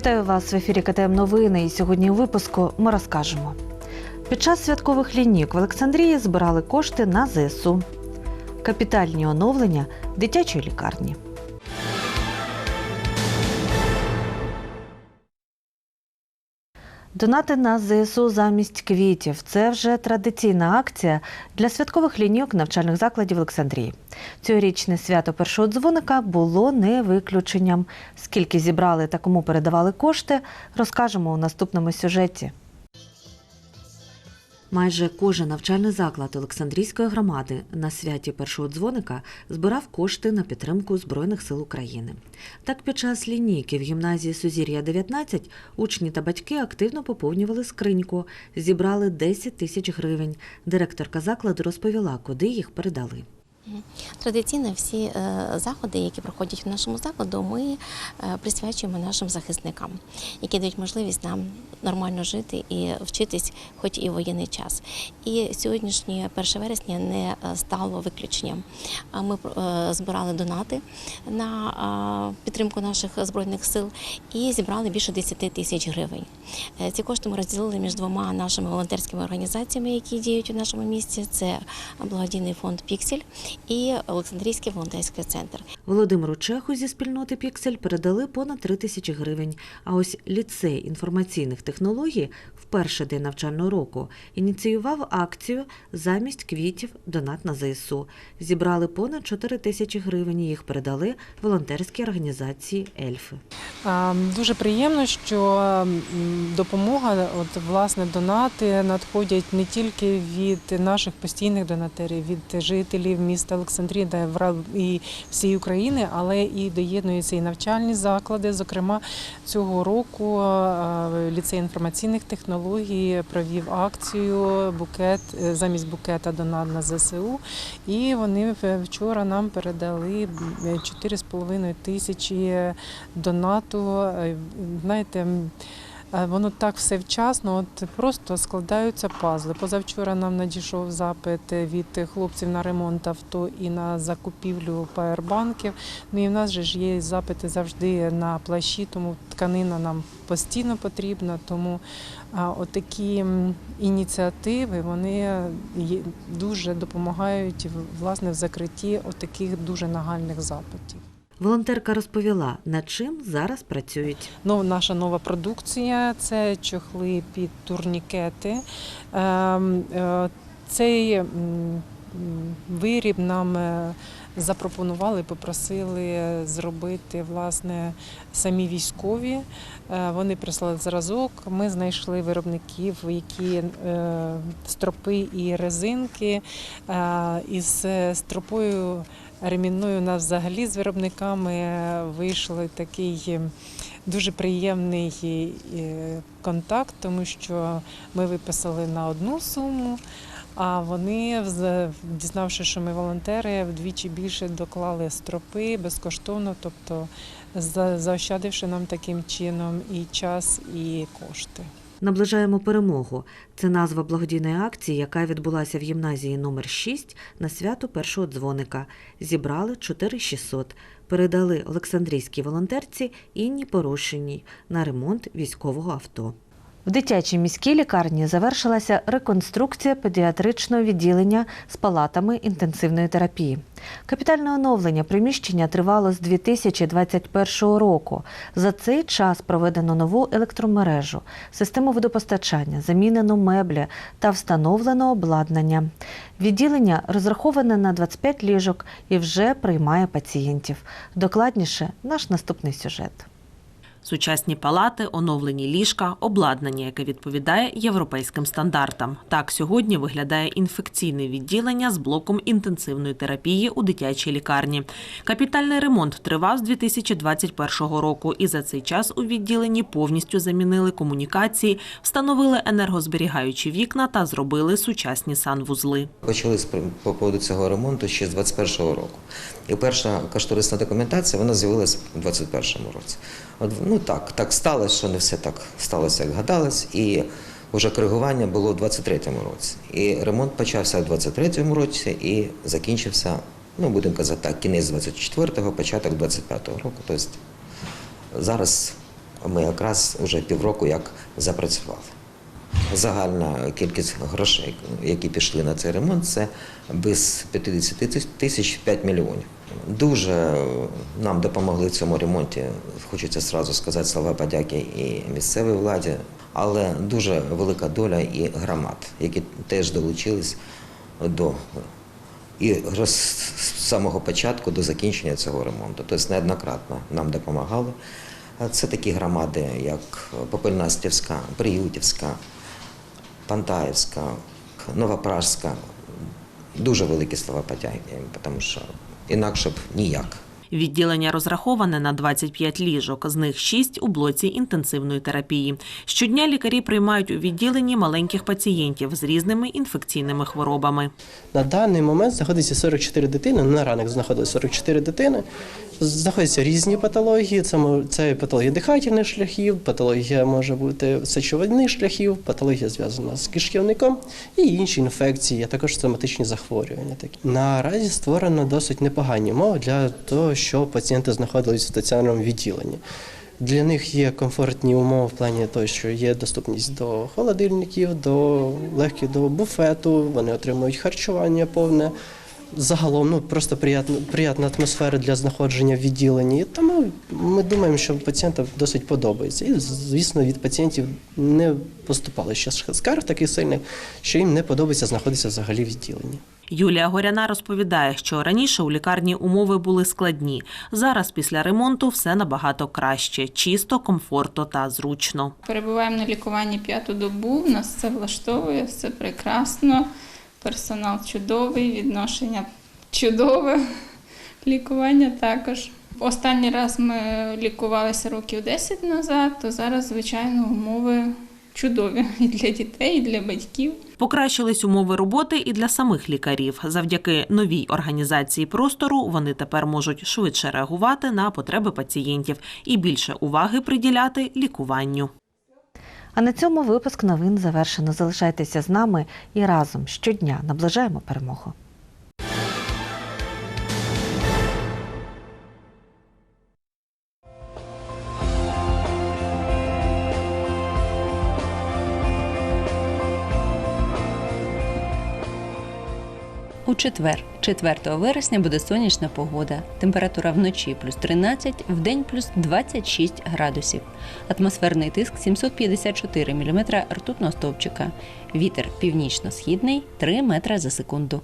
Вітаю вас в ефірі КТМ Новини. І сьогодні у випуску ми розкажемо. Під час святкових лінійок в Олександрії збирали кошти на ЗСУ. Капітальні оновлення дитячої лікарні. Донати на ЗСУ замість квітів це вже традиційна акція для святкових лінійок навчальних закладів Олександрії. Цьогорічне свято першого дзвоника було не виключенням. Скільки зібрали та кому передавали кошти, розкажемо у наступному сюжеті. Майже кожен навчальний заклад Олександрійської громади на святі першого дзвоника збирав кошти на підтримку Збройних сил України. Так, під час лінійки в гімназії Сузір'я 19 учні та батьки активно поповнювали скриньку, зібрали 10 тисяч гривень. Директорка закладу розповіла, куди їх передали. Традиційно всі е, заходи, які проходять в нашому закладу, ми е, присвячуємо нашим захисникам, які дають можливість нам нормально жити і вчитись, хоч і в воєнний час. І сьогоднішнє 1 вересня не е, стало виключенням. Ми збирали донати на підтримку наших збройних сил і зібрали більше 10 тисяч гривень. Ці кошти ми розділили між двома нашими волонтерськими організаціями, які діють у нашому місті. Це благодійний фонд Піксель і Олександрійський волонтерський центр. Володимиру Чеху зі спільноти Піксель передали понад 3 тисячі гривень. А ось ліцей інформаційних технологій перший день навчального року ініціював акцію замість квітів донат на ЗСУ. Зібрали понад 4 тисячі гривень. Їх передали волонтерській організації Ельфи. Дуже приємно, що допомога, от власне донати надходять не тільки від наших постійних донатерів, від жителів міста Олександрії і всієї України, але і доєднуються і навчальні заклади. Зокрема, цього року е, ліцей інформаційних технологій провів акцію букет е, замість букета донат на ЗСУ. І вони вчора нам передали е, 4,5 тисячі донату. Е, Знаєте, е, воно так все вчасно, от просто складаються пазли. Позавчора нам надійшов запит від хлопців на ремонт авто і на закупівлю павербанків. Ну і в нас же ж є запити завжди на плащі, тому тканина нам постійно потрібна. Тому отакі ініціативи вони дуже допомагають власне в закритті отаких дуже нагальних запитів. Волонтерка розповіла, над чим зараз працюють. Ну, наша нова продукція це чохли під турнікети. Ем, е, Цей виріб нам е, запропонували, попросили зробити власне самі військові. Е, Вони прислали зразок. Ми знайшли виробників, які стропи і резинки. Із стропою ремінною у нас взагалі з виробниками е, вийшли такий. е, Дуже приємний е, контакт, тому що ми виписали на одну суму, а вони, дізнавшись, що ми волонтери, вдвічі більше доклали стропи безкоштовно, тобто заощадивши нам таким чином і час, і кошти. Наближаємо перемогу. Це назва благодійної акції, яка відбулася в гімназії номер 6 на свято першого дзвоника. Зібрали 4600. Передали Олександрійській волонтерці Інні Порушеній на ремонт військового авто. В дитячій міській лікарні завершилася реконструкція педіатричного відділення з палатами інтенсивної терапії. Капітальне оновлення приміщення тривало з 2021 року. За цей час проведено нову електромережу, систему водопостачання, замінено меблі та встановлено обладнання. Відділення розраховане на 25 ліжок і вже приймає пацієнтів. Докладніше наш наступний сюжет. Сучасні палати, оновлені ліжка, обладнання, яке відповідає європейським стандартам. Так сьогодні виглядає інфекційне відділення з блоком інтенсивної терапії у дитячій лікарні. Капітальний ремонт тривав з 2021 року, і за цей час у відділенні повністю замінили комунікації, встановили енергозберігаючі вікна та зробили сучасні санвузли. Почали по поводу цього ремонту ще з 21-го року. І перша кошторисна документація вона з'явилася у 21-му році. Ну так, так сталося, що не все так сталося, як гадалось, і вже коригування було у 23-му році. І ремонт почався у 23-му році і закінчився, ну будемо казати так, кінець 24-го, початок 25-го року. Тобто зараз ми якраз вже півроку як запрацювали. Загальна кількість грошей, які пішли на цей ремонт, це без 50 тисяч 5 мільйонів. Дуже нам допомогли в цьому ремонті. Хочеться зразу сказати слова подяки і місцевій владі, але дуже велика доля і громад, які теж долучились до і з самого початку до закінчення цього ремонту. Тобто неоднократно нам допомагали. Це такі громади, як Попельнастівська, Приютівська, Пантаївська, Новопражська. Дуже великі слова подяки, тому що інакше б ніяк. Відділення розраховане на 25 ліжок, з них 6 у блоці інтенсивної терапії. Щодня лікарі приймають у відділенні маленьких пацієнтів з різними інфекційними хворобами. На даний момент знаходиться 44 дитини. На ранок знаходилось 44 дитини. Знаходяться різні патології. Це, це патологія дихательних шляхів, патологія може бути сечовидних шляхів, патологія зв'язана з кишківником і інші інфекції, а також соматичні захворювання. Такі. Наразі створено досить непогані умови для того, щоб пацієнти знаходились в стаціонарному відділенні. Для них є комфортні умови в плані того, що є доступність до холодильників, до легких до буфету, вони отримують харчування повне. Загалом ну просто приятна, приятна атмосфера для знаходження в відділенні. Тому ми думаємо, що пацієнтам досить подобається. І звісно, від пацієнтів не поступало ще скарг таких сильних, що їм не подобається знаходитися взагалі в відділенні. Юлія Горяна розповідає, що раніше у лікарні умови були складні. Зараз після ремонту все набагато краще, чисто, комфортно та зручно. Перебуваємо на лікуванні п'яту добу. Нас все влаштовує, все прекрасно. Персонал чудовий, відношення чудове, лікування також. Останній раз ми лікувалися років 10 назад, то зараз, звичайно, умови чудові і для дітей, і для батьків. Покращились умови роботи і для самих лікарів. Завдяки новій організації простору вони тепер можуть швидше реагувати на потреби пацієнтів і більше уваги приділяти лікуванню. А на цьому випуск новин завершено. Залишайтеся з нами і разом щодня наближаємо перемогу. У четвер, 4 вересня, буде сонячна погода. Температура вночі плюс 13, вдень плюс 26 градусів. Атмосферний тиск 754 мм ртутного стовпчика. Вітер північно-східний 3 метри за секунду.